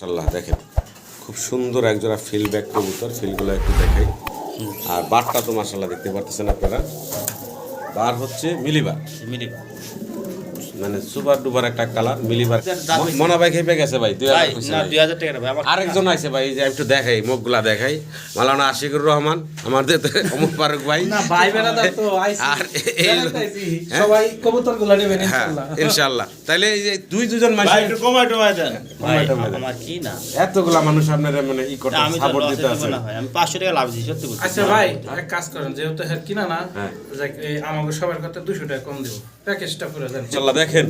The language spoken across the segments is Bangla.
মাশাল্লাহ দেখেন, খুব সুন্দর একজোড়া ফিল ব্যাক কবুতর ফিল্ডগুলো একটু দেখাই। আর বারটা তো মাশাল্লাহ দেখতে পারতেছেন আপনারা। বার হচ্ছে মিলিবার। মিনিমাম মানে সুপার ডুপার একটা কালার মিলিবার। মনা ভাই খেপে গেছে ভাই দুই হাজার টাকা ভাই আমার আরেকজন আছে ভাই যে একটু দেখাই মুখগুলা দেখাই। মালানা আশিকুর রহমান আমাদের অমর ফারুক ভাই। ভাই তো আর সবাই কবুতরগুলা নেবেন হ্যাঁ ইনশাআল্লাহ ইনশাল্লাহ। তাইলে এই যে দুই দুজন মানুষ ভাই একটু কমাই টমাই দেন। ভাই কমাই টমাই দেন। আমার কি না? এতগুলা মানুষ আপনারা মানে ই করতে সাপোর্ট দিতে ভাই আমি পাঁচশো টাকা লাভ দিচ্ছি সত্যি বলছি। আচ্ছা ভাই এক কাজ করেন যেহেতু হের কিনা না হ্যাঁ। যাক, এই আমাকে সবার কথা দুশো টাকা কম দেবো। প্যাকেজটা করে দেন। ইনশাল্লাহ দেখেন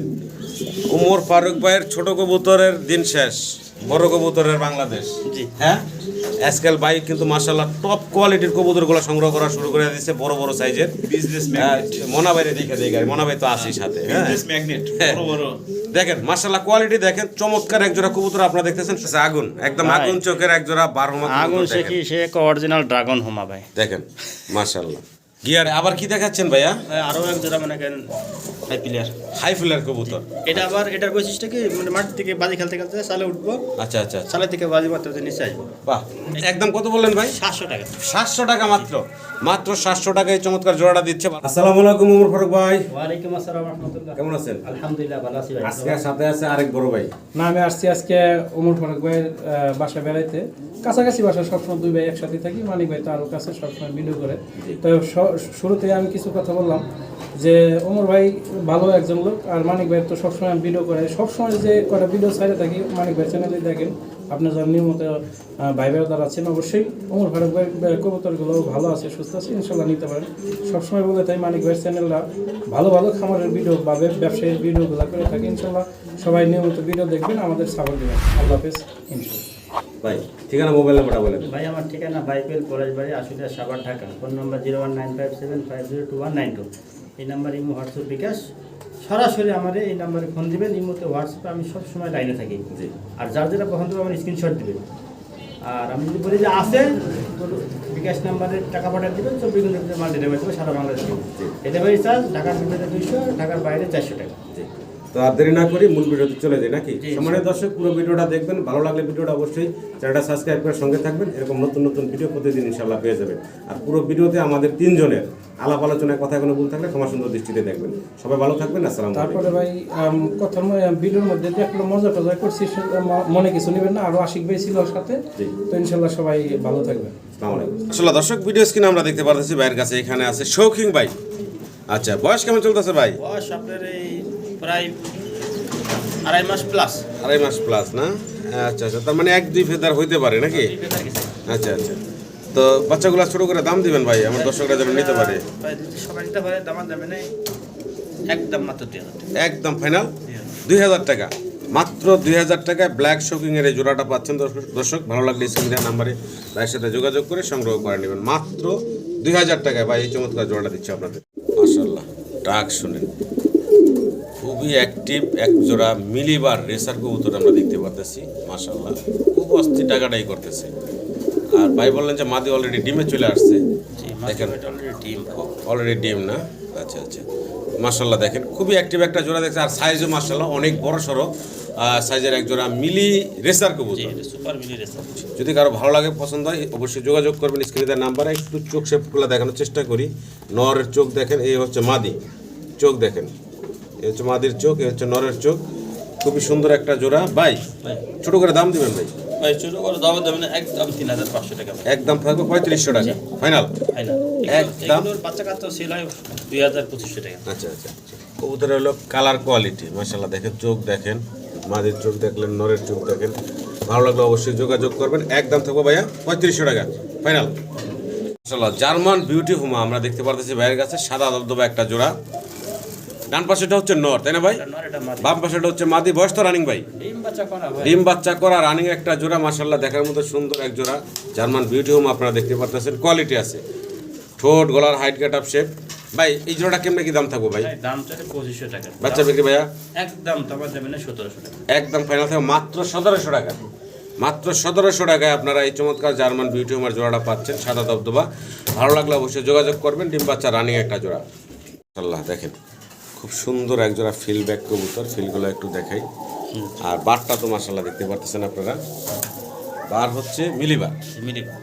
উমর ফারুক ভাইয়ের ছোট কবুতরের দিন শেষ বড় কবুতরের বাংলাদেশ। জি। হ্যাঁ? আজকাল ভাই কিন্তু মাশাল্লাহ টপ কোয়ালিটির কবুতরগুলো সংগ্রহ করা শুরু করে দিয়েছে বড় বড় সাইজের বিজনেস মনা বাইরে দেখে দেখে মনা ভাই তো আসি সাথে হ্যাঁ? বিজনেস ম্যাগনেট হ্যাঁ। বড়। বড় দেখেন মাশাল্লাহ কোয়ালিটি দেখেন চমৎকার এক জোড়া কবুতর আপনারা দেখতেছেন সে আগুন একদম আগুন চোখের এক জোড়া বারো আগুন সে কি সে অরিজিনাল ড্রাগন হোমা ভাই। দেখেন মাশাল্লাহ গিয়ার আবার কি দেখাচ্ছেন ভাইয়া? ভাই, আরও এক জোড়া মানে কেন হাই প্লেয়ার হাই প্লেয়ার কবুতর। এটা আবার এটার বৈশিষ্ট্য কি? মানে মাঠ থেকে বাজি খেলতে খেলতে সালে উঠবো। আচ্ছা আচ্ছা আচ্ছা। সালে থেকে বাজি মারতে মারতে নিচে আসব। বাহ একদম কত বললেন ভাই? সাতশো টাকা। সাতশো টাকা মাত্র। মাত্র সাতশো টাকায় চমৎকার জোড়াটা দিচ্ছে। আসসালামু আলাইকুম উমর ফারুক ভাই। ওয়ালাইকুম আসসালাম রহমতুল্লাহ। কেমন আছেন? আলহামদুলিল্লাহ ভালো আছি ভাই। আজকে সাথে আছে আরেক বড় ভাই। না আমি আসছি আজকে ওমর ফারুক ভাইয়ের আহ, বাসা বেড়াইতে। কাছাকাছি বাসা সবসময় দুই ভাই একসাথে থাকি মানিক ভাই তো আরও কাছে সবসময় ভিডিও করে। তো শুরুতে আমি কিছু কথা বললাম যে ওমর ভাই ভালো একজন লোক আর মানিক ভাই তো সবসময় ভিডিও করে। সবসময় যে কটা ভিডিও ছাড়ে থাকি মানিক ভাই চ্যানেলে দেখেন। আপনার যারা নিয়মিত ভাই বেড়াদার আছেন অবশ্যই। ওমর ফারুক ভাই কবুতরগুলো ভালো আছে সুস্থ আছে ইনশাল্লাহ নিতে পারেন। সবসময় বলে তাই মানিক ভাইয়ের চ্যানেলটা ভালো ভালো খামারের ভিডিও বা ব্যব- ব্যবসায়ীর ভিডিওগুলো করে থাকে ইনশাল্লাহ। সবাই নিয়মিত ভিডিও দেখবেন আমাদের সাপোর্ট দেবেন। আল্লাহ হাফেজ ইনশাল্লাহ। ভাই ঠিকানা মোবাইল নাম্বারটা বলেন ভাই আমার ঠিকানা Baipail Palashbari Ashulia Savar Dhaka. Phone number zero one nine five seven five zero two one nine two. এই নাম্বার ইমো হোয়াটসঅ্যাপ বিকাশ। সরাসরি আমার এই নাম্বারে ফোন দিবেন ইমোতে হোয়াটসঅ্যাপে আমি সব সময় লাইনে থাকি আর যার যেটা পছন্দ হবে আমার স্ক্রিনশট দিবেন। আর আমি যদি বলি যে আছে বিকাশ নাম্বারে টাকা পাঠিয়ে দেবেন চব্বিশ ঘণ্টার মধ্যে মাল ডেলিভারি দেবে সারা বাংলাদেশে। ডেলিভারি চার্জ ঢাকার ভিতরে দুইশো ঢাকার বাইরে চারশো টাকা। তো আর দেরি না করি মূল ভিডিওতে চলে যাই নাকি? জি। সম্মানিত দর্শক পুরো ভিডিওটা দেখবেন ভালো লাগলে ভিডিওটা অবশ্যই চ্যানেলটা সাবস্ক্রাইব করে সঙ্গে থাকবেন এরকম নতুন নতুন ভিডিও প্রতিদিন ইনশাল্লাহ পেয়ে যাবেন। আর পুরো ভিডিওতে আমাদের তিনজনের আলাপ আলোচনায় কথা কোনো ভুল থাকলে ক্ষমা সুন্দর দৃষ্টিতে দেখবেন। সবাই ভালো থাকবেন আসসালাম তারপরে ভাই কথার ভিডিওর মধ্যে দেখল মজা টজা করছি মনে কিছু নেবেন না আরও আশিক ভাই ছিল ওর সাথে। তো ইনশাল্লাহ সবাই ভালো থাকবেন। আসলে দর্শক ভিডিও স্ক্রিনে আমরা দেখতে পারতেছি ভাইয়ের কাছে এখানে আছে শৌখিন ভাই। আচ্ছা বয়স কেমন চলতেছে ভাই? বয়স আপনার এই প্রায় আড়াই মাস প্লাস আড়াই মাস প্লাস না? আচ্ছা আচ্ছা। তার মানে এক দুই ফেদার হইতে পারে নাকি? আচ্ছা আচ্ছা। তো বাচ্চাগুলো ছোট করে দাম দিবেন ভাই? আমার দর্শকরা যেন নিতে পারে। সবাই নিতে পারে দামার দামে নেই। একদম মাত্র দুই হাজার একদম ফাইনাল দুই হাজার। টাকা। মাত্র দুই হাজার টাকায় ব্ল্যাক শোকিং এই জোড়াটা পাচ্ছেন দর্শক- ভালো লাগলে স্ক্রিনের নাম্বারে ভাইয়ের সাথে যোগাযোগ করে সংগ্রহ করে নেবেন। মাত্র দুই হাজার টাকায় ভাই এই চমৎকার জোড়াটা দিচ্ছে আপনাদের। মাশাল্লাহ ডাক শুনেন। খুবই অ্যাক্টিভ এক জোড়া মিলিবার রেসার কবুতর আমরা দেখতে পারতেছি মাশাল্লাহ খুব অস্থির টাকাটাই করতেছে। আর ভাই বললেন যে মাদি অলরেডি ডিমে চলে আসছে। দেখেন। অলরেডি ডিম। না? আচ্ছা আচ্ছা। মার্শাল্লাহ দেখেন। খুবই অ্যাক্টিভ একটা জোড়া দেখছে আর সাইজও মার্শাল্লাহ অনেক বড় সড়ো সাইজের এক জোড়া মিলি রেসার কবুতর। সুপার মিলি রেসার যদি কারও ভালো লাগে পছন্দ হয় অবশ্যই যোগাযোগ করবেন স্ক্রিনে দেওয়ার নাম্বারে। একটু চোখ শেপগুলো দেখানোর চেষ্টা করি। নরের চোখ দেখেন এই হচ্ছে মাদি। চোখ দেখেন। এই হচ্ছে মাদির চোখ এই হচ্ছে নরের চোখ। খুবই সুন্দর একটা জোড়া। ভাই ছোট করে দাম দিবেন ভাই। ভাই ছোট করে দামে না একদম তিন হাজার পাঁচশো টাকা। একদম থাকবে পঁয়ত্রিশশো টাকা। ফাইনাল ফাইনাল একদম। বাচ্চা কাচ্চা সেল হয় দুই হাজার পঁচিশশো টাকা। আচ্ছা আচ্ছা আচ্ছা। কবুতরের হলো কালার কোয়ালিটি মাশাল্লাহ দেখেন চোখ দেখেন। মাদির চোখ দেখলেন নরের চোখ দেখেন। ভালো লাগলে অবশ্যই যোগাযোগ করবেন। একদম থাকব ভাইয়া পঁয়ত্রিশশো টাকা। ফাইনাল মাশাল্লাহ জার্মান বিউটি হুমা আমরা দেখতে পারতেছি ভাইয়ের কাছে সাদা দবদবা একটা জোড়া। ডান পাশেটা হচ্ছে নর তাই না ভাই? বাম পাশেটা হচ্ছে মাদি। বয়স তো রানিং ভাই? ডিম বাচ্চা করা ভাই। ডিম বাচ্চা করা রানিং একটা জোড়া মাশাল্লাহ দেখার মতো সুন্দর এক জোড়া। জার্মান বিউটি হোম আপনারা দেখতে পারতেছেন কোয়ালিটি আছে। ঠোঁট গলার হাইট গেট আপ শেপ ভাই এই জোড়াটা কেমনে কি দাম থাকব ভাই? দাম পঁচিশশো টাকা। বাচ্চা বিক্রি ভাইয়া? একদম তোমার দেবে না সতেরোশো টাকা। একদম ফাইনাল থাকে মাত্র সতেরোশো টাকা। মাত্র সতেরোশো টাকায় আপনারা এই চমৎকার জার্মান বিউটি হোমার জোড়াটা পাচ্ছেন সাদা দবদবা ভালো লাগলে অবশ্যই যোগাযোগ করবেন ডিম বাচ্চা রানিং একটা জোড়া। আল্লাহ দেখেন। খুব সুন্দর এক জোড়া ফিল ব্যাক কবুতর। ফিলগুলো একটু দেখাই। আর বারটা তো মাসাল্লাহ দেখতে পারতেছেন আপনারা। বার হচ্ছে মিলিবার। মিলিবা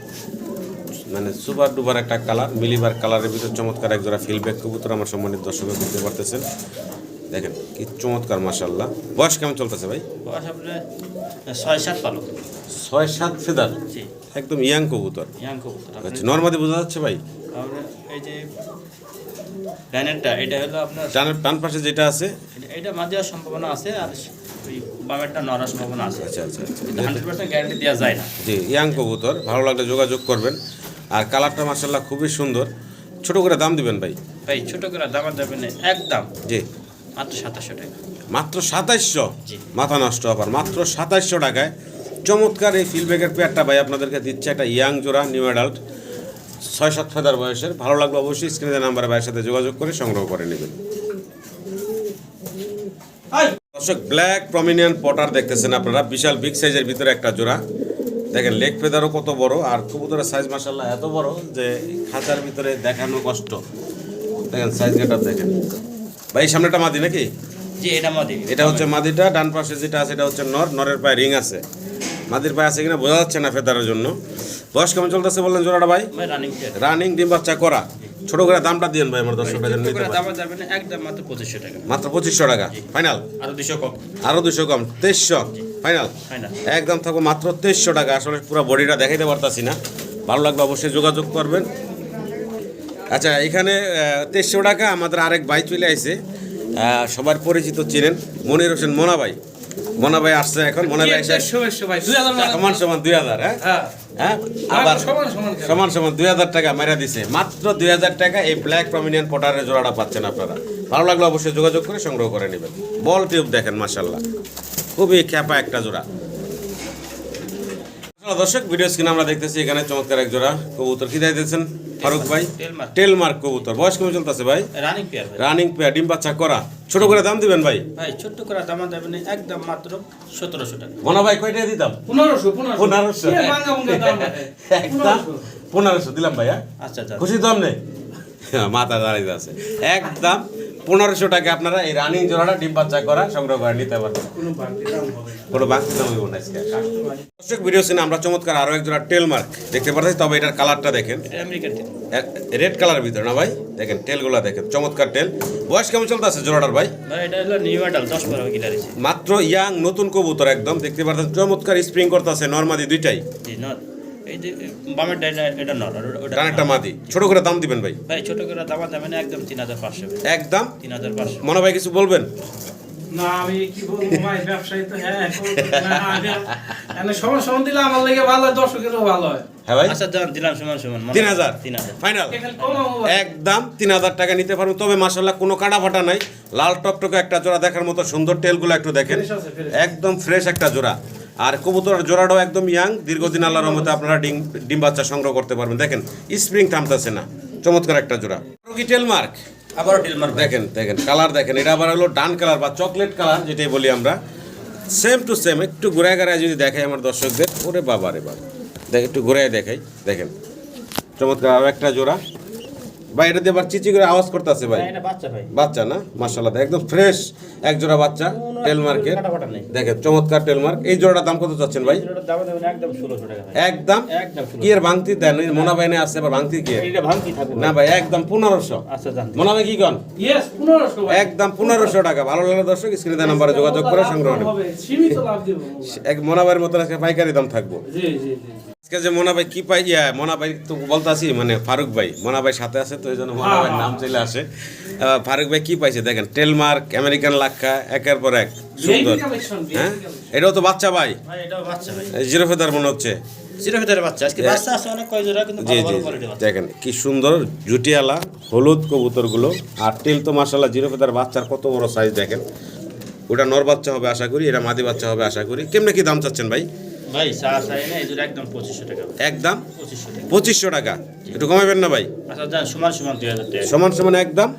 মানে সুপার ডুবার একটা কালার মিলিবার কালারের ভিতর চমৎকার এক জোড়া ফিলব্যাক কবুতর আমার সম্মানিত দর্শক দেখতে পারতেছেন। দেখেন কি চমৎকার মাসাল্লাহ বয়স কেমন চলতেছে ভাই? বয়স আপনার ছয় সাত পালক। ছয় সাত ফেদার? জি। একদম ইয়াং কবুতর। ইয়াং কবুতর আচ্ছা নর্মাদি বোঝা যাচ্ছে ভাই? আমরা এই যে প্যানেরটা এটা হলো আপনার ডানের ডান পাশে যেটা আছে? এটা- এটা মাঝে দেওয়ার সম্ভাবনা আছে আর ওই বামেরটা নড়ার সম্ভাবনা আছে। আচ্ছা আচ্ছা আচ্ছা। হান্ড্রেড পার্সেন্ট গ্যারান্টি দেওয়া যায় না। জি ইয়াং কবুতর ভালো লাগলে যোগাযোগ করবেন। আর কালারটা মাসাল্লাহ খুবই সুন্দর। ছোট করে দাম দিবেন ভাই? ভাই ছোট করে দামা যাবে না একদম। জি। মাত্র সাতাশশো টাকা। মাত্র সাতাইশশো? মাথা নষ্ট আবার মাত্র সাতাইশশো টাকায়। চমৎকার এই ফিলব্যাগের পেয়ারটা ভাই আপনাদেরকে দিচ্ছে একটা ইয়াং জোড়া নিউ অ্যাডাল্ট ছয় সাত ফেদার বয়সের। ভালো লাগল অবশ্যই স্ক্রিনে নাম্বারে ভাইয়ের সাথে যোগাযোগ করে সংগ্রহ করে নেবেন। দর্শক ব্ল্যাক প্রমিনিয়ান পটার দেখতেছেন আপনারা। বিশাল বিগ সাইজের ভিতরে একটা জোড়া। দেখেন লেগ ফেদারও কত বড় আর কবুতরের সাইজ মাসাল্লাহ এত বড় যে খাঁচার ভিতরে দেখানো কষ্ট। দেখেন সাইজ গেটার দেখেন। ভাই সামনেটা মাদি নাকি? জি এটা মাদি। এটা হচ্ছে মাদিটা ডান পাশে যেটা আছে এটা হচ্ছে নর। নরের পায়ে রিং আছে। মাদির পায়ে আছে কিনা বোঝা যাচ্ছে না ফেদারের জন্য। বয়স কেমন চলতেছে বললেন জোড়াটা ভাই? রানিং ডিম বাচ্চা করা। ছোট করে দামটা দিয়েন ভাই আমার দর্শকরা যেন নিতে পারে। দামা যাবে না একদম মাত্র পঁচিশশো টাকা। মাত্র টাকা। ফাইনাল আরও দুশো কম। আরও দুশো কম। তেইশশো? ফাইনাল ফাইনাল একদম থাকব মাত্র তেইশশো টাকা। আসলে পুরো বডিটা দেখাইতে পারতাছি না। ভালো লাগলে অবশ্যই যোগাযোগ করবেন। আচ্ছা এখানে তেইশশো টাকা আমাদের আরেক ভাই চলে আইছে। আহ, সবার পরিচিত চিনেন। মনির হোসেন মোনা ভাই। মোনা ভাই আসছে এখন মনে ভাই সমান সমান দুই হাজার হ্যাঁ? হ্যাঁ। আবার সমান সমান কেন? সমান সমান দুই হাজার টাকা মেরা দিছে। মাত্র দুই হাজার টাকা এই ব্ল্যাক প্রমিনিয়ান পটারের জোড়াটা পাচ্ছেন আপনারা। ভালো লাগলে অবশ্যই যোগাযোগ করে সংগ্রহ করে নেবেন। বল টিউব দেখেন মাসাল্লাহ খুবই খ্যাপা একটা জোড়া। দর্শক ভিডিও স্ক্রিনে আমরা দেখতেছি এখানে চমৎকার এক জোড়া কবুতর। কি ফারুক ভাই? টেলমার্ক। টেলমার্ক কবুতর। বয়স কেমন চলতেছে ভাই? রানিং পেয়ার রানিং পেয়ার ডিম বাচ্চা করা। ছোট করে দাম দিবেন ভাই? ভাই ছোট্ট করে দামা একদম মাত্র সতেরোশো টাকা। মনা ভাই কয়টা দিতাম? পনেরোশো পনেরোশো। ভাই? একদম পনেরোশো। দিলাম ভাইয়া আচ্ছা আচ্ছা। খুশি তো আপনি মাথা দাঁড়িয়ে আছে। একদম পনেরোশো টাকা আপনারা এই রানিং জোড়াটা ডিম বাচ্চা করা সংগ্রহ করে নিতে পারবেন। কোনো বাড়তি দাম হবে না। বাকি দাম হইব না আজকে। দর্শক ভিডিও সিনে আমরা চমৎকার আরও এক জোড়া টেল মার্ক দেখতে পাচ্ছি। তবে এটার কালারটা দেখেন। রেড কালার ভিতরে না ভাই? দেখেন টেলগুলো দেখেন চমৎকার টেল। বয়স কেমন চলতেছে জোড়াটার ভাই? মাত্র ইয়াং নতুন কবুতর একদম। দেখতে পাচ্ছেন চমৎকার স্প্রিং করতেছে নর্মাদি দুইটাই। এই যে বামের এটা ওটা- ওটা মাদি। ছোট করে দাম দিবেন ভাই। ভাই ছোট করে দামা যাবে না একদম তিন হাজার পাঁচশো। একদম? তিন হাজার পাঁচশো। মনে ভাই কিছু বলবেন? না আমি কি বলব ভাই ব্যবসায়ী তো হ্যাঁ সমান সমান দিলে আমার লেগে ভালো হয় দর্শকেরও ভালো হয়। হ্যাঁ ভাই? আচ্ছা যান দিলাম সমান সমান তিন হাজার? তিন হাজার। ফাইনাল। একদম তিন হাজার টাকা নিতে পারবেন তবে মাসাল্লাহ কোনো কাটা ফাটা নাই। লাল টকটকে একটা জোড়া দেখার মতো সুন্দর টেলগুলো একটু দেখেন। একদম ফ্রেশ একটা জোড়া। আর কবুতরের জোড়াটাও একদম ইয়াং দীর্ঘদিন আল্লাহর রহমতে আপনারা ডিম ডিম বাচ্চা সংগ্রহ করতে পারবেন। দেখেন স্প্রিং থামতেছে না চমৎকার একটা জোড়া। কি টেল মার্ক আবারও ডিল দেখেন দেখেন কালার দেখেন এটা আবার হলো ডান কালার বা চকলেট কালার যেটাই বলি আমরা। সেম টু সেম একটু ঘুরায় ঘুরায় যদি দেখাই আমার দর্শকদের ওরে বাবা রে বাবা। দেখ একটু ঘুরায় দেখাই দেখেন। চমৎকার আরও একটা জোড়া। ভাই এটা দিয়ে আবার চিচি করে আওয়াজ করতেছে ভাই। বাচ্চা না? মাশাল্লাহ একদম ফ্রেশ এক জোড়া বাচ্চা টেল মার্কের কাটাফাটা নেই। দেখেন চমৎকার টেল মার্ক। এই জোড়াটার দাম কত চাচ্ছেন ভাই? একদম কি এর ভাঙতি দেন? মোনা বাইনে আছে আবার ভাঙতি কি? না ভাই। একদম পনেরোশো। আচ্ছা মোনা ভাই কি কন? Yes, 1500 ভাই। একদম পনেরোশো টাকা। ভালো লাগলে দর্শক স্ক্রিনে দেওয়া নাম্বারে যোগাযোগ করে সংগ্রহ এক মোনাবাইয়ের মতন আজকে পাইকারি দাম থাকব। আজকে যে মোনা ভাই কি পাই ইয়া মোনা ভাই তো বলতাছি মানে ফারুক ভাই মোনা ভাই সাথে আছে তো এই জন্য মোনা ভাইয়ের নাম চলে আসে। ফারুক ভাই কি পাইছে দেখেন টেলমার্ক আমেরিকান লাক্ষা একের পর এক সুন্দর। হ্যাঁ? এটাও তো বাচ্চা ভাই। ভাই ভাই। জিরো ফেদার মনে হচ্ছে। দেখেন কি সুন্দর জুটিয়ালা হলুদ কবুতরগুলো। আর টেল তো মাসাল্লাহ জিরো ফেদার বাচ্চার কত বড় সাইজ দেখেন। ওটা নর বাচ্চা হবে আশা করি এটা মাদি বাচ্চা হবে আশা করি। কেমনে কি দাম চাচ্ছেন ভাই? ভাই চা চাই না এই একদম পঁচিশশো টাকা। একদম? পঁচিশশো টাকা। পঁচিশশো টাকা? একটু কমাবেন না ভাই? আচ্ছা সমান সমান দুই হাজার টাকা। সমান সমান একদম?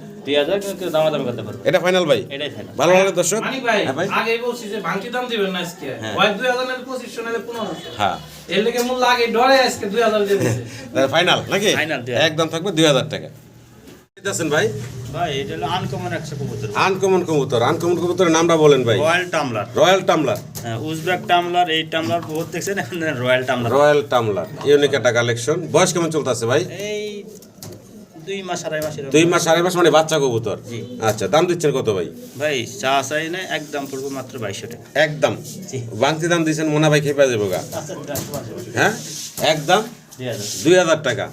এটা ফাইনাল ভাই? এটাই ভালো লাগে দর্শক? ভাই হ্যাঁ ভাই? আগেই বলছি যে ভাঙতি দাম দিবেন না আজকে। হ্যাঁ। হয় 2000 নাহলে 2500 নাহলে 1500 হ্যাঁ। এর লেগে মূল্য আগে ডরে আজকে 2000 দিয়ে দিছে ফাইনাল নাকি? একদম থাকবে দুই হাজার টাকা। আছেন ভাই? ভাই এটা হলো আনকমন কবুতর। আনকমন কবুতর। আনকমন কবুতরের নামটা বলেন ভাই। রয়্যাল টামলার রয়্যাল টামলার হ্যাঁ উজবেক টামলার এই টামলার বহুত দেখছেন royal tumbler royal tumbler unique একটা কালেকশন বয়স কেমন চলতেছে ভাই? এই দুই মাস আড়াই মাস দুই মাস আড়াই মাস মানে বাচ্চা কবুতর? আচ্ছা দাম দিচ্ছেন কত ভাই? ভাই চা চাই না একদম পড়ব মাত্র বাইশশো টাকা। একদম। বাংতি দাম দিচ্ছেন মোনা ভাই খেপে যাব গা। হ্যাঁ? একদম? দুই হাজার টাকা।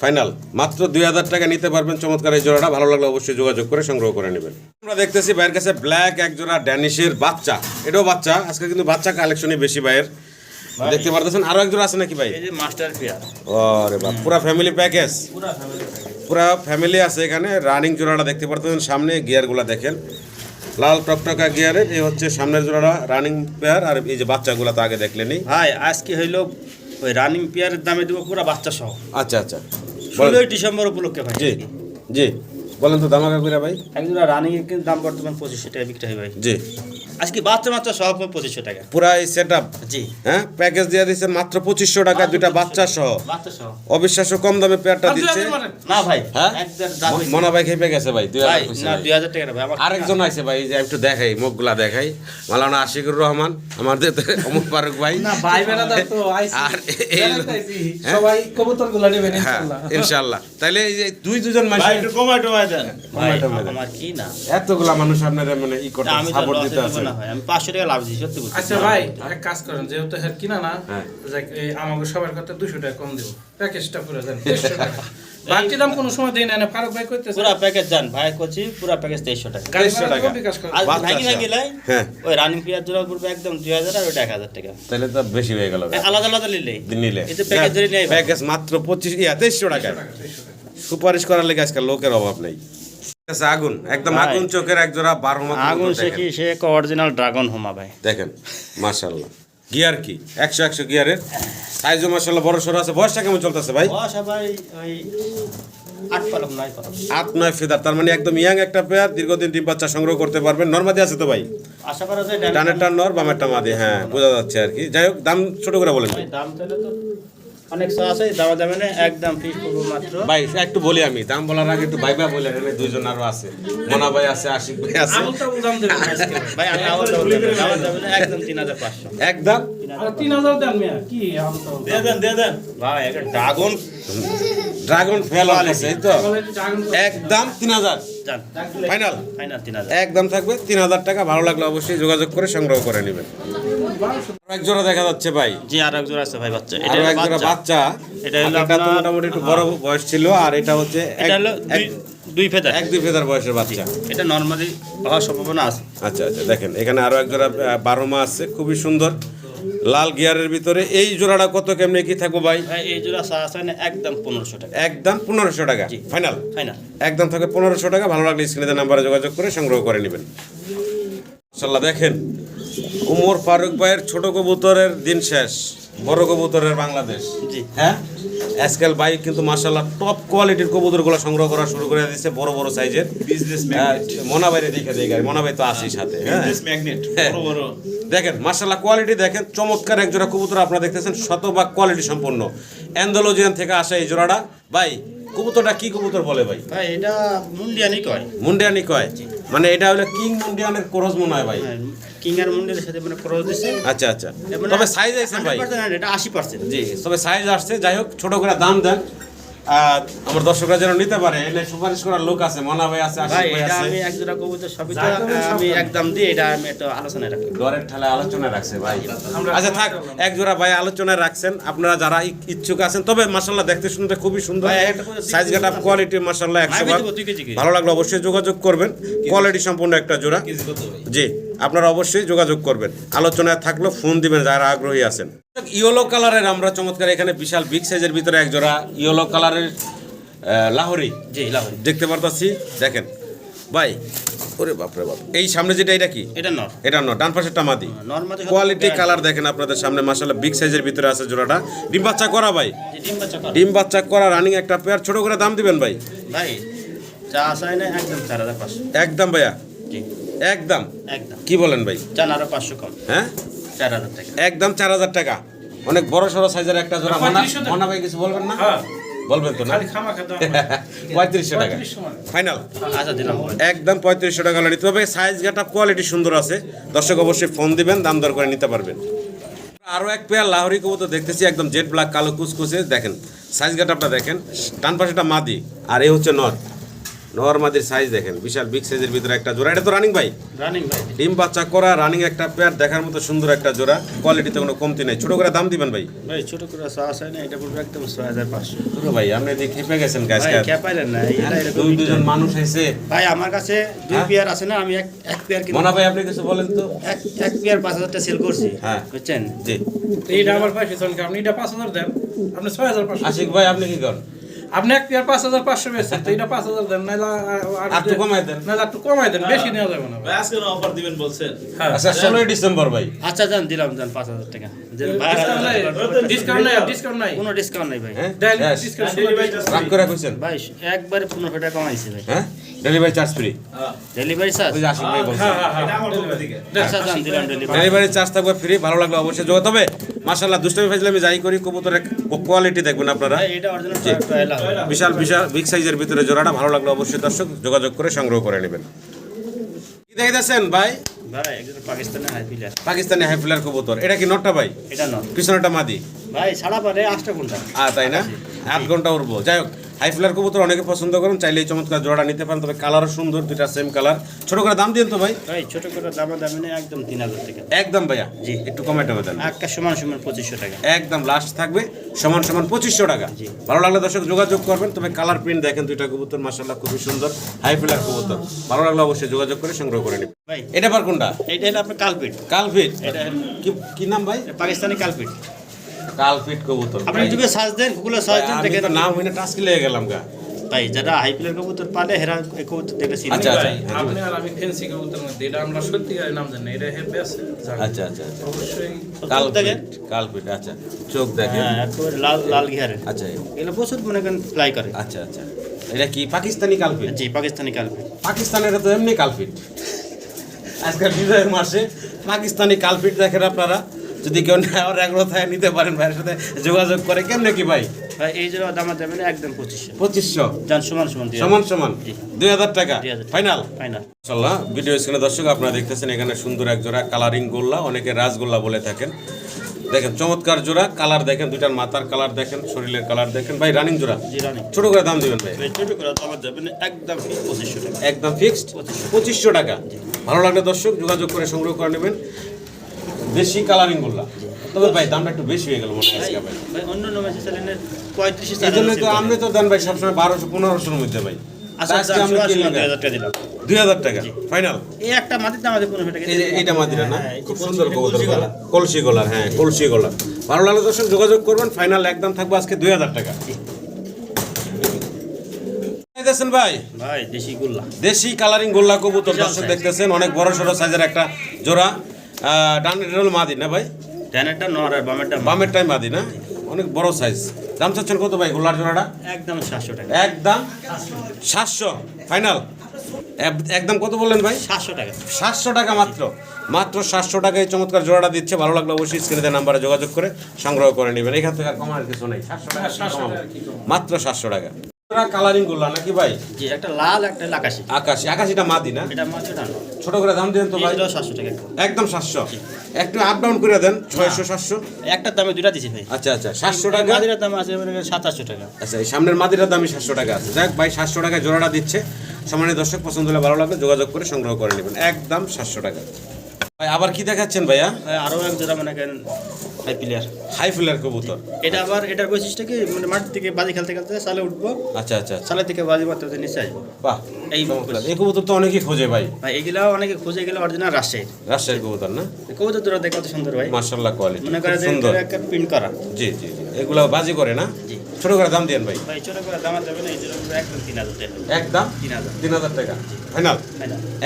ফাইনাল মাত্র দুই হাজার টাকা নিতে পারবেন। চমৎকার এই জোড়াটা ভালো লাগলে অবশ্যই যোগাযোগ করে সংগ্রহ করে নেবেন। আমরা দেখতেছি ভাইয়ের কাছে ব্ল্যাক এক জোড়া ড্যানিশের বাচ্চা। এটাও বাচ্চা আজকে কিন্তু বাচ্চা কালেকশনই বেশি ভাইয়ের। দেখতে পারতেছেন আরও এক জোড়া আছে নাকি ভাই? মাস্টার পেয়ার ওরে বাপ পুরা ফ্যামিলি প্যাকেজ পুরা ফ্যামিলি পুরা ফ্যামিলি আছে এখানে রানিং জোড়াটা দেখতে পারতেছেন সামনে গিয়ারগুলো দেখেন। লাল টকটকা গিয়ারের এই হচ্ছে সামনের জোড়াটা রানিং পেয়ার আর এই যে বাচ্চাগুলো তো আগে দেখলেনি ভাই আজকে হইল ওই রানিং পেয়ারের দামে দেবো পুরো বাচ্চা সহ। আচ্ছা আচ্ছা। ষোলোই ডিসেম্বর উপলক্ষে ভাই। জি জি। বলেন তো দামাকা কইরা ভাই। একজোড়া রানিং এর কিন্তু দাম বর্তমান পঁচিশশো টাকা বিক্রি হয় ভাই। জি। আজকে বাচ্চা মাত্র সহ পঁচিশশো টাকা। পুরা এই সেট জি। হ্যাঁ প্যাকেজ দিয়ে দিচ্ছেন মাত্র পঁচিশশো টাকা দুইটা বাচ্চা সহ। বাচ্চা সহ। অবিশ্বাস্য কম দামে পেয়ারটা দিচ্ছে। না ভাই হ্যাঁ? একদম দাম মনা ভাই খেপে গেছে ভাই দুই ভাই হাজার টাকা না ভাই আরেকজন আছে ভাই এই যে একটু দেখাই মুখগুলা দেখাই। মালানা আশিকুর রহমান আমাদের অমুক ফারুক ভাই। না ভাই তো আইছি আর এই- সবাই কবুতরগুলা নেবেন হ্যাঁ ইনশাআল্লাহ ইনশাআল্লাহ তাইলে এই যে দুই দুজন মানুষ একটু কমাই টমাই দেন ভাই কমাই টমাই দেন। আমার কি না? এতগুলা মানুষ আপনারা মানে ই করতে সাপোর্ট দিতে দেবো না ভাই আমি পাঁচশো টাকা লাভ দিচ্ছি সত্যি বলছি। আচ্ছা ভাই এক কাজ করেন যেহেতু হের কিনা না হ্যাঁ। এই আমাকে সবার কথা দুশো টাকা কম দেবো। প্যাকেজটা করে দেন দেড়শো টাকা। বাকি দাম কোনো সময় দেই না না ফারুক ভাই কইতেছে। পুরা প্যাকেজ যান ভাই করছি পুরা প্যাকেজ তেইশশো টাকা। গাড়ি 100 ভাড়া টাকা। তো বিকাশ করে আর ভাগি ভাগি লাই ওই রানিং পেয়ার জোড়া পড়বে একদম দুই হাজার আর ওটা এক হাজার টাকা। তাহলে তো বেশি হয়ে গেল। আলাদা আলাদা নিলে। নিলে। এই যে প্যাকেজ ধরে প্যাকেজ মাত্র পঁচিশ ইয়া টাকা। সুপারিশ করার লেগে আজকাল লোকের অভাব নেই। ঠিক আছে, আগুন একদম আগুন চোখের এক জোড়া বারো আগুন সে কি সে এক অরিজিনাল ড্রাগন হোমা ভাই। দেখেন মাশাল্লাহ গিয়ার কি? একশো একশো গিয়ারের সাইজও মাশাল্লাহ বড় সড়ো আছে। বয়সটা কেমন চলতেছে ভাই? ভাই আট নয় পালক। আট নয় ফেদার তার মানে একদম ইয়াং একটা পেয়ার দীর্ঘদিন ডিম বাচ্চা সংগ্রহ করতে পারবেন। নর্মাদি আছে তো ভাই? আশা করা যায় ডান- ডানেরটা নর বামেরটা মাদি হ্যাঁ বোঝা যাচ্ছে আর কি। যাই হোক দাম ছোট করে বলেন। দাম তাহলে তো অনেক আছে দামা দামে না একদম করব মাত্র। ভাই একটু বলি আমি দাম বলার আগে একটু ভাইবা বলে এখানে দুইজন আরও আছে। মোনা ভাই আছে আশিক ভাই আছে। ভাই। আমি আবার দামা দামে দামা দামে না একদম তিন হাজার পাঁচশো। একদম? আর তিন হাজার দেন মিয়া কি দিয়ে দেন দিয়ে দেন। ভাই একটা ড্রাগন ড্রাগন ফেল আছে তো। একদম তিন হাজার। ফাইনাল ফাইনাল তিন হাজার। একদম থাকবে তিন হাজার টাকা ভালো লাগলে অবশ্যই যোগাযোগ করে সংগ্রহ করে নেবেন। এক জোড়া দেখা যাচ্ছে ভাই। জি আর এক জোড়া আছে ভাই বাচ্চা। এটা এক জোড়া বাচ্চা। বাচ্চা। এটা হলো এটা তো মোটামুটি একটু বড় বয়স ছিল আর এটা হচ্ছে এটা হলো দুই- ফেদার। এক দুই ফেদার বয়সের বাচ্চা। এটা নর্মালি হওয়ার সম্ভাবনা আছে। আচ্ছা আচ্ছা দেখেন এখানে আরও এক জোড়া বারো মা আছে খুবই সুন্দর। লাল গিয়ারের ভিতরে এই জোড়াটা কত কেমনে কি থাকব ভাই? এই জোড়া একদম পনেরোশো টাকা। একদম পনেরোশো টাকা। ফাইনাল ফাইনাল একদম থাকে পনেরোশো টাকা ভালো লাগলে স্ক্রিনে নাম্বারে যোগাযোগ করে সংগ্রহ করে নেবেন। দেখেন উমর ফারুক ভাইয়ের ছোট কবুতরের দিন শেষ বড় কবুতরের বাংলাদেশ। জি। হ্যাঁ? আজকাল ভাই কিন্তু মাশাল্লাহ টপ কোয়ালিটির কবুতরগুলো সংগ্রহ করা শুরু করে দিচ্ছে বড় বড় সাইজের বিজনেস মনা বাইরে দেখে দেখে মনা ভাই তো আসি সাথে হ্যাঁ? ম্যাগনেট হ্যাঁ। বড় বড়। দেখেন মার্শাল্লাহ কোয়ালিটি দেখেন চমৎকার এক জোড়া কবুতর আপনারা দেখতেছেন শতভাগ কোয়ালিটি সম্পন্ন। অ্যান্ডোলজিয়ান থেকে আসা এই জোড়াটা। ভাই কবুতরটা কি কবুতর বলে ভাই? ভাই এটা মুন্ডিয়ানি কয়। মুন্ডিয়ানি কয়? মানে এটা হলো কিং মুন্ডিয়ানের ক্রস মনে হয় ভাই। কিং আর মুন্ডিয়ার সাথে মানে ক্রস দিছে। আচ্ছা আচ্ছা। তবে সাইজ আছে ভাই। 100% এটা আশি পার্সেন্ট জি তবে সাইজ আসছে যাই হোক ছোট করে দাম দেন। আমার দর্শকরা যেন নিতে পারে এনে সুপারিশ করার লোক আছে মনা ভাই আছে আশিক ভাই আছে। আমি এক জোড়া কবুতর সবই তো আমি একদম দিই এটা আমি একটু আলোচনায় রাখি দরের ঠালে আলোচনা রাখছে ভাই। আচ্ছা থাক এক জোড়া ভাই আলোচনায় রাখছেন। আপনারা যারা ইচ্ছুক আছেন তবে মাসাল্লাহ দেখতে শুনতে খুবই সুন্দর। সাইজ গাটা কোয়ালিটি দেবো দুই কেজি করে। ভালো লাগল অবশ্যই যোগাযোগ করবেন। কোয়ালিটি সম্পূর্ণ একটা জোড়া। জি। আপনারা অবশ্যই যোগাযোগ করবেন। আলোচনায় থাকলেও ফোন দিবেন যারা আগ্রহী আছেন। ইয়েলো কালারের আমরা চমৎকার এখানে বিশাল বিগ সাইজের ভিতরে এক জোড়া ইয়েলো কালারের লাহোরি। জি লাহোরি। দেখতে পারতাছি? দেখেন। ভাই ওরে বাপরে বাপ। এই সামনে যেটা এটা কি? এটা নর এটা নয় ডান পাশেরটা মাদি। নর্মালি কোয়ালিটি কালার দেখেন আপনাদের সামনে মাসাল্লাহ বিগ সাইজের ভিতরে আছে জোড়াটা। ডিম বাচ্চা করা ভাই। ডিম বাচ্চা কর। ডিম বাচ্চা করা রানিং একটা পেয়ার ছোট করে দাম দিবেন ভাই? ভাই চা চাই না একদম একদম ভাইয়া। একদম। একদম। কি বলেন ভাই? চান আরও পাঁচশো কম। হ্যাঁ? চার হাজার টাকা। একদম চার হাজার টাকা। অনেক বড় সড়ো সাইজের একটা জোড়া। মনা মনা ভাই কিছু বলবেন না? হ্যাঁ। বলবেন তো না? পঁয়ত্রিশশো টাকা। মানে। ফাইনাল আচ্ছা একদম পঁয়ত্রিশশো টাকা হলে নিতে হবে সাইজ গাটা কোয়ালিটি সুন্দর আছে। দর্শক অবশ্যই ফোন দিবেন দাম দর করে নিতে পারবেন। আরও এক পেয়ার লাহরি কবুতর দেখতেছি একদম জেড ব্ল্যাক কালো কুচকুচে। দেখেন সাইজ গাটা আপনার দেখেন। ডান পাশেটা মাদি আর এ হচ্ছে নর। নর মাদির সাইজ দেখেন বিশাল বিগ সাইজের ভিতরে একটা জোড়া। এটা তো রানিং ভাই? রানিং ভাই। ডিম বাচ্চা করা রানিং একটা পেয়ার দেখার মতো সুন্দর একটা জোড়া। কোয়ালিটিতে কোনো কমতি নেই। ছোট করে দাম দিবেন ভাই? ভাই ছোট করে সাহস হয় না এটা পড়বে একদম ছয় হাজার পাঁচশো। ছোট ভাই আপনি এদিকে খেপে গেছেন গাছ ভাই কে? পাইলেন না এটা এরকম দুই দুজন মানুষ এসে ভাই আমার কাছে দুই হ্যাঁ? পেয়ার আছে না আমি এক এক পেয়ার কিনে মনা ভাই আপনি কিছু বলেন তো। এক এক পেয়ার পাঁচ হাজার টাকা সেল করছি হ্যাঁ। বুঝছেন? জি। এইটা আমার পাশে চলকে আপনি এটা পাঁচ হাজার দেন আপনি ছয় হাজার পাঁচশো আশিক ভাই আপনি কি করেন? আপনি এক পেয়ার পাঁচ হাজার পাঁচশো বেচছেন তো এটা পাঁচ হাজার দেন নাইলে একটু কমাই দেন। নাইলে একটু কমাই দেন বেশি নেওয়া যাবে না ভাই। আজকে অফার দিবেন বলছেন? হ্যাঁ। আচ্ছা ষোলোই ডিসেম্বর ভাই। আচ্ছা যান দিলাম যান পাঁচ হাজার টাকা। ডিসকাউন্ট নাই ডিসকাউন্ট নাই কোনো ডিসকাউন্ট নাই ভাই। হ্যাঁ. ডিসকাউন্ট রাগ করে কইছেন। ভাই একবারে পনেরোশো টাকা কমাইছে ভাই। হ্যাঁ? Delivery charge free delivery charge ওই আশিক ভাই বলছেন এটা আমার পক্ষ থেকে আচ্ছা যান দিলাম ডেলিভারি ডেলিভারি চার্জ থাকবে ফ্রি ভালো লাগল অবশ্যই যোগ তবে মাশাল্লাহ দুষ্টামি ফাইজলে আমি যাই করি কবুতরের কোয়ালিটি দেখবেন আপনারা। এটা অরিজিনাল বিশাল বিশাল বিগ সাইজের ভিতরে জোড়াটা ভালো লাগল অবশ্যই দর্শক যোগাযোগ করে সংগ্রহ করে নেবেন। কি দেখেছেন ভাই? ভাই একজন পাকিস্তানের হাই প্লেয়ার পাকিস্তানি হাইফিলার কবুতর। এটা কি নটটা ভাই? এটা নয় পিছনেটা মাদি। ভাই ছাড়া পারে আটটা ঘণ্টা। আর তাই না? আট ঘণ্টা উঠবো যাই হোক হাইফিলার কবুতর অনেকে পছন্দ করেন চাইলে এই চমৎকার জোড়াটা নিতে পারেন তবে কালারও সুন্দর দুইটা সেম কালার ছোট করে দাম দিন তো ভাই? ভাই ছোট করে দামা দামি নেই একদম তিন হাজার টাকা। একদম ভাইয়া? জি। একটু কমে টমে দেন একটা সমান সমান পঁচিশশো টাকা। একদম লাস্ট থাকবে সমান সমান পঁচিশশো টাকা। জি। ভালো লাগলে দর্শক যোগাযোগ করবেন তবে কালার প্রিন্ট দেখেন দুইটা কবুতর মাসাল্লাহ খুবই সুন্দর হাই ফিলার কবুতর। ভালো লাগলে অবশ্যই যোগাযোগ করে সংগ্রহ করে নিন। ভাই। এটা পার কোনটা? এইটা হলো আপনার কালপিট। কালফিট এটা কি কি নাম ভাই? পাকিস্তানি কালপিট। কালফিট কবুতর। আপনি ইউটিউবে সার্চ দেন গুগলে সার্চ দেন দেখেন। নাম হইনা টাস্কি লেগে গেলাম গা। ভাই যারা হাই প্লেয়ার কবুতর পালে হেরা কবুতর দেখে চিনি আচ্ছা, আচ্ছা। আপনি আর আমি ফেন্সি কবুতর মধ্যে এটা আমরা সত্যি নাম জানি এটা আচ্ছা আচ্ছা আচ্ছা। অবশ্যই। চোখ কালফিট আচ্ছা। চোখ দেখেন। হ্যাঁ একেবারে লাল লাল আচ্ছা এগুলো প্রচুর মনে করেন ফ্লাই করে। আচ্ছা আচ্ছা। এটা কি পাকিস্তানি কালফিট জি পাকিস্তানি কালপিট পাকিস্তানের তো এমনি কালফিট আজকাল বিজয়ের মাসে পাকিস্তানি কালফিট দেখেন আপনারা। যদি কেউ নেওয়ার আগ্রহ থাকে নিতে পারেন ভাইয়ের সাথে যোগাযোগ করে কেমনে কি ভাই? ভাই এই জন্য দামা দেবেন একদম পঁচিশশো। পঁচিশশো? যান সমান সমান সমান সমান। দুই হাজার টাকা? ফাইনাল ফাইনাল ইনশাল্লাহ ভিডিও স্ক্রিনে দর্শক আপনারা দেখতেছেন এখানে সুন্দর এক জোড়া কালারিং গোল্লা অনেকে রাজগোল্লা বলে থাকেন। দেখেন চমৎকার জোড়া কালার দেখেন দুইটার মাথার কালার দেখেন শরীরের কালার দেখেন। ভাই রানিং জোড়া? ছোট করে দাম দিবেন ভাই। ছোট করে দামা দেবেন একদম পঁচিশশো টাকা। একদম ফিক্সড পঁচিশশো। টাকা। ভালো লাগলে দর্শক যোগাযোগ করে সংগ্রহ করে নেবেন। দেশি কালারিং গোল্লা তবে ভাই দামটা একটু বেশি হয়ে গেল মনে হয় আজকে ভাই। পঁয়ত্রিশ এই জন্য তো আপনি তো দেন ভাই সবসময় বারোশো পনেরোশোর মধ্যে ভাই। আচ্ছা আজকে আমরা কি? হাজার টাকা দিলাম। দুই হাজার টাকা ফাইনাল এই একটা মাটির দাম পনেরোশো টাকা যে এইটা না? হ্যাঁ, খুব সুন্দর কবুতর কলসি গলা। কলসি গলার হ্যাঁ কলসি গলার ভালো লাগলে দর্শক যোগাযোগ করবেন ফাইনাল একদম থাকবে আজকে দুই হাজার টাকা। দেখতেছেন ভাই? ভাই দেশি গুল্লা। দেশি কালারিং গোল্লা কবুতর দর্শক দেখতেছেন অনেক বড় সড়ো সাইজের একটা জোড়া। ডান এটা হলো মাদি না ভাই? ডানেরটা নর আর বামেরটা মা। বামের টাইম মাদি না? অনেক বড় সাইজ দাম চাচ্ছেন কত ভাই জোড়াটা? একদম সাতশো টাকা। একদম সাতশো ফাইনাল একদম কত বললেন ভাই? সাতশো টাকা। সাতশো টাকা মাত্র। মাত্র সাতশো টাকায় এই চমৎকার জোড়াটা দিচ্ছে। ভালো লাগলে অবশ্যই স্ক্রিনে নাম্বারে যোগাযোগ করে সংগ্রহ করে নেবেন। এখান থেকে আর কমার কিছু নেই। সাতশো টাকা। টাকা কম? মাত্র সাতশো টাকা। কালারিং নাকি ভাই? জি একটা লাল একটা আকাশি। আকাশি আকাশিটা মাদি না? এটা ছোট করে দাম দেন তো ভাই। এইটাও সাতশো টাকা একদম। একদম সাতশো। একটু আপ ডাউন করে দেন একটার দামে দুইটা দিছি ভাই। আচ্ছা আচ্ছা সাতশো টাকা। মাদিরার দাম আছে মনে করেন সাতাশশো টাকা। আচ্ছা এই সামনের দামই টাকা আছে। যাক ভাই সাতশো টাকায় জোড়াটা দিচ্ছে। সমানে দর্শক পছন্দ হলে ভালো লাগবে যোগাযোগ করে সংগ্রহ করে নেবেন। একদম সাতশো টাকা। ভাই আবার কি দেখাচ্ছেন ভাইয়া? ভাই আরও এক জোড়া মনে করেন হাই প্লেয়ার হাই ফিলার কবুতর। এটা আবার এটার বৈশিষ্ট্য কি? মানে মাঠ থেকে বাজি খেলতে খেলতে সালে উঠবো। আচ্ছা আচ্ছা আচ্ছা। সালে থেকে বাজি মারতে মারতে নিচে আসব। বাহ এই। এই কবুতর তো অনেকেই খোঁজে ভাই। ভাই এগুলাও অনেকে খুঁজে গেলে অরিজিনাল রাজশাহীর। রাজশাহীর কবুতর না? কবুতর দুটো দেখে কত সুন্দর ভাই। মার্শাল্লাহ কোয়ালিটি মনে করে সুন্দর। একটা প্রিন্ট করা। জি জি জি। এগুলো বাজি করে না? ছোট করে দাম দেন ভাই। ভাই ছোট করে দামা দেবে এই একদম তিন হাজার টাকা। একদম তিন হাজার। তিন হাজার টাকা। ফাইনাল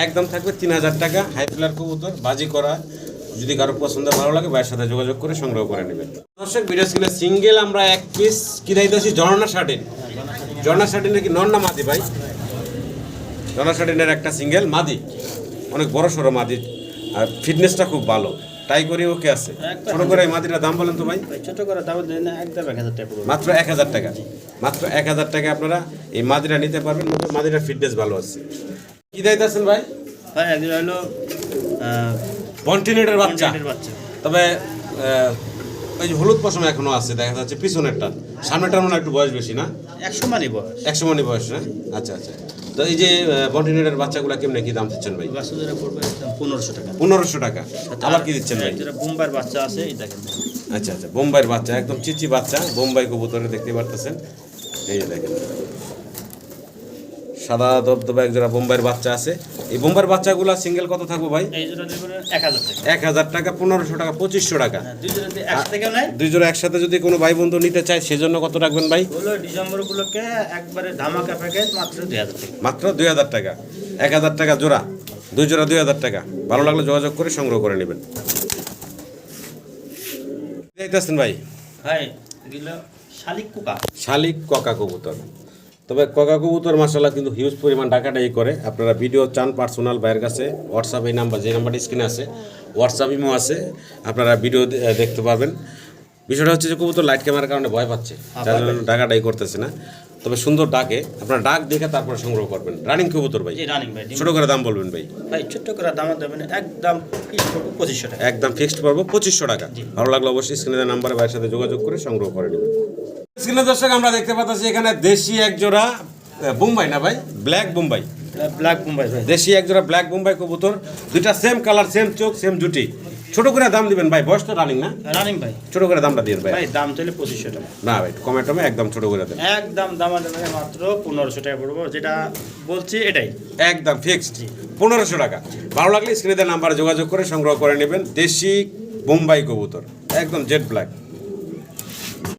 একদম থাকবে তিন হাজার টাকা। হাই ফিলার কবুতর বাজি করা। যদি কারও পছন্দ ভালো লাগে ভাইয়ের সাথে যোগাযোগ করে সংগ্রহ করে নেবেন। দর্শক ভিডিও স্ক্রিনে সিঙ্গেল আমরা এক পিস কি দিতেছি ঝর্ণা শার্টিন ঝর্ণা শার্টিন কি নন না মাদি ভাই? ঝর্ণা শার্টিনের একটা সিঙ্গেল মাদি। অনেক বড় সড়ো মাদি। আর ফিটনেসটা খুব ভালো। টাই করে ওকে আছে। ছোট করে এই মাটিটার দাম বলেন তো ভাই। ছোট করে দাম একদম এক হাজার টাকা। মাত্র এক হাজার টাকা। মাত্র এক হাজার টাকা আপনারা এই মাদিরা নিতে পারবেন মাদিরার ফিটনেস ভালো আছে। কি দাইতেছেন ভাই? ভাই একজন হলো কন্টিনেন্টের বাচ্চা। তবে ওই যে হলুদ পশম এখনও আছে দেখা যাচ্ছে পিছনেরটা। সামনেটা মনে একটু বয়স বেশি না? একশো মানি বয়স। একশো মনি বয়স না? আচ্ছা আচ্ছা। তো এই যে কন্টিনেন্টের বাচ্চাগুলো কেমনে কি দাম দিচ্ছেন ভাই? বাচ্চাদের পড়বে পনেরোশো টাকা। পনেরোশো টাকা। আবার কি দিচ্ছেন ভাই? বোম্বাইয়ের বাচ্চা আছে এই দেখেন আচ্ছা আচ্ছা বোম্বাইয়ের বাচ্চা একদম চিচি বাচ্চা বোম্বাই কবুতরে দেখতে পারতেছেন। এই দেখেন। সাদা দবদবা একজোড়া বোম্বাইয়ের বাচ্চা আছে। এই বোম্বাইয়ের বাচ্চাগুলো সিঙ্গেল কত থাকব ভাই? জোড়া এক হাজার টাকা। এক পনেরোশো টাকা পঁচিশশো টাকা। হ্যাঁ, দুই জোড়া জোড়া একসাথে যদি কোনো ভাই বন্ধু নিতে চায় সেজন্য কত রাখবেন ভাই? ডিসেম্বর উপলক্ষে একবারে ধামাকা প্যাকেজ মাত্র দুই হাজার টাকা। মাত্র দুই হাজার টাকা। এক হাজার টাকা জোড়া দুই জোড়া দুই হাজার টাকা। ভালো লাগলে যোগাযোগ করে সংগ্রহ করে নেবেন। যাইতেছেন ভাই? ভাই শালিক কুকা। শালিক ককা কবুতর। তবে ককা কবুতর মাসাল্লাহ কিন্তু হিউজ পরিমাণ ডাকাটাই করে। আপনারা ভিডিও চান পার্সোনাল ভাইয়ের কাছে হোয়াটসঅ্যাপ এই নাম্বার যে নাম্বারটি স্ক্রিনে আছে হোয়াটসঅ্যাপ ইমো আছে আপনারা ভিডিও দেখতে পাবেন বিষয়টা হচ্ছে যে কবুতর লাইট ক্যামেরার কারণে ভয় পাচ্ছে যার জন্য ডাকাটাই করতেছে না। তবে সুন্দর ডাকে আপনারা ডাক দেখে তারপরে সংগ্রহ করবেন। রানিং কবুতর ভাই। রানিং ভাই ছোট করে দাম বলবেন ভাই। ভাই ছোট্ট করে দাম দেবেন একদম পঁচিশশো টাকা। একদম ফিক্সড পড়ব পঁচিশশো টাকা। ভালো লাগল অবশ্যই স্ক্রিনে নাম্বারে ভাইয়ের সাথে যোগাযোগ করে সংগ্রহ করে নেবেন। স্ক্রিনে দর্শক আমরা দেখতে পাচ্ছি এখানে দেশি এক জোড়া বোম্বাই না ভাই? ব্ল্যাক বোম্বাই। ব্ল্যাক বোম্বাই ভাই। দেশি এক জোড়া ব্ল্যাক বোম্বাই কবুতর। দুইটা সেম কালার সেম চোখ সেম জুটি। ছোট করে দাম দিবেন ভাই বয়স তো রানিং না? রানিং ভাই। ছোট করে দামটা দিন ভাই। ভাই দাম চলে পঁচিশশো টাকা। না ভাই কমে টমে একদম ছোট করে দেন। একদম দাম দেবেন মাত্র পনেরোশো টাকা পড়ব যেটা বলছি এটাই। একদম ফিক্সড পনেরোশো টাকা। ভালো লাগলে স্ক্রিনে নাম্বারে যোগাযোগ করে সংগ্রহ করে নেবেন দেশি বোম্বাই কবুতর। একদম জেড ব্ল্যাক